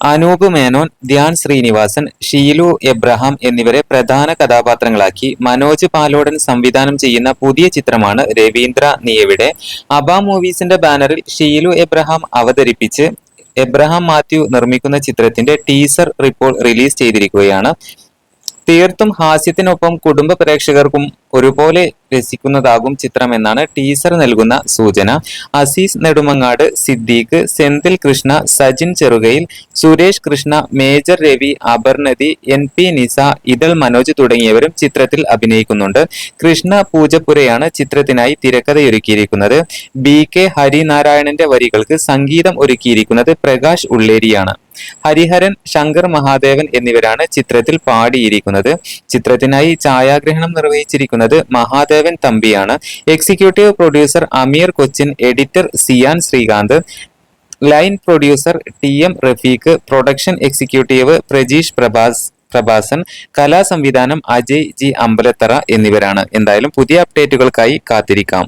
അനൂപ് മേനോൻ ധ്യാൻ ശ്രീനിവാസൻ ഷീലു എബ്രഹാം എന്നിവരെ പ്രധാന കഥാപാത്രങ്ങളാക്കി മനോജ് പാലോടൻ സംവിധാനം ചെയ്യുന്ന പുതിയ ചിത്രമാണ് രവീന്ദ്ര നിയവിടെ. അബ മൂവീസിന്റെ ബാനറിൽ ഷീലു എബ്രഹാം അവതരിപ്പിച്ച് എബ്രഹാം മാത്യു നിർമ്മിക്കുന്ന ചിത്രത്തിന്റെ ടീസർ റിപ്പോർട്ട് റിലീസ് ചെയ്തിരിക്കുകയാണ്. തീർത്തും ഹാസ്യത്തിനൊപ്പം കുടുംബ പ്രേക്ഷകർക്കും ഒരുപോലെ രസിക്കുന്നതാകും ചിത്രം എന്നാണ് ടീസർ നൽകുന്ന സൂചന. അസീസ് നെടുമങ്ങാട് സിദ്ദീഖ് സെന്തിൽ കൃഷ്ണ സജിൻ ചെറുകയിൽ സുരേഷ് കൃഷ്ണ മേജർ രവി അപർണതി എൻ പി നിസ ഇതൾ മനോജ് തുടങ്ങിയവരും ചിത്രത്തിൽ അഭിനയിക്കുന്നുണ്ട്. കൃഷ്ണ പൂജപ്പുരയാണ് ചിത്രത്തിനായി തിരക്കഥയൊരുക്കിയിരിക്കുന്നത്. ബി കെ ഹരിനാരായണന്റെ വരികൾക്ക് സംഗീതം ഒരുക്കിയിരിക്കുന്നത് പ്രകാശ് ഉള്ളേരിയാണ്. ഹരിഹരൻ ശങ്കർ മഹാദേവൻ എന്നിവരാണ് ചിത്രത്തിൽ പാടിയിരിക്കുന്നത്. ചിത്രത്തിനായി ഛായാഗ്രഹണം നിർവഹിച്ചിരിക്കുന്നത് Mahadevan തമ്പിയാണ്. Executive producer Ameer Cochin editor Siyan Sreekanth line producer T M Rafeeq production executive Prajeesh Prabhas Prabhasan കലാസംവിധാനം Ajay G Ambalathara എന്നിവരാണ്. എന്തായാലും പുതിയ അപ്ഡേറ്റുകൾക്കായി കാത്തിരിക്കാം.